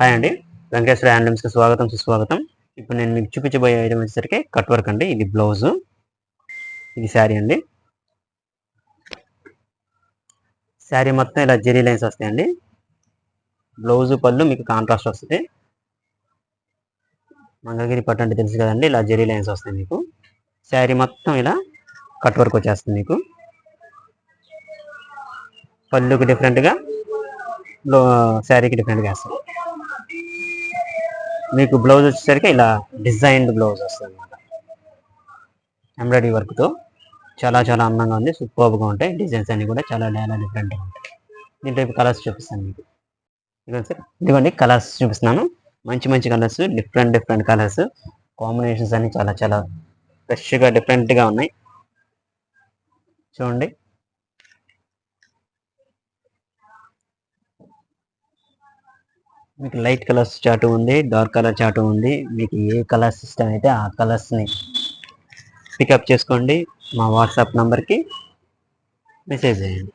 Hi అండి. వెంకటేశ్వర హ్యాండ్లూమ్స్కి స్వాగతం సుస్వాగతం. ఇప్పుడు నేను మీకు చూపించబోయే ఐటమ్ వచ్చేసరికి కట్ వర్క్ అండి. ఇది బ్లౌజ్ ఇది శారీ అండి. శారీ మొత్తం ఇలా జెరీ లైన్స్ వస్తాయండి. బ్లౌజ్ పళ్ళు మీకు కాంట్రాస్ట్ వస్తుంది మంగళగిరి పట్టు అంటే తెలుసు కదండి ఇలా జెరీ లైన్స్ వస్తాయి మీకు. శారీ మొత్తం ఇలా కట్ వర్క్ వచ్చేస్తుంది మీకు. పళ్ళుకి డిఫరెంట్గా శారీకి డిఫరెంట్గా వేస్తాం. మీకు బ్లౌజ్ వచ్చేసరికి ఇలా డిజైన్డ్ బ్లౌజ్ వస్తుంది. అనమాట ఎంబ్రాయిడరీ వర్క్తో చాలా చాలా అందంగా ఉంది. సూపర్గా ఉంటాయి. డిజైన్స్ అన్నీ కూడా చాలా చాలా డిఫరెంట్గా ఉంటాయి. దీంట్లో ఇప్పుడు కలర్స్ చూపిస్తాను మీకు. ఇదిగోండి సార్ ఇదిగోండి కలర్స్ చూపిస్తున్నాను. మంచి మంచి colours different different colours combinations అన్నీ చాలా చాలా ఫ్రెష్గా డిఫరెంట్గా ఉన్నాయి. చూడండి. మీకు లైట్ కలర్స్ చాటు ఉంది డార్క్ కలర్ చాటు ఉంది. మీకు ఏ కలర్స్ ఇష్టం అయితే ఆ కలర్స్ని పికప్ చేసుకోండి. మా వాట్సాప్ నంబర్కి మెసేజ్ చేయండి.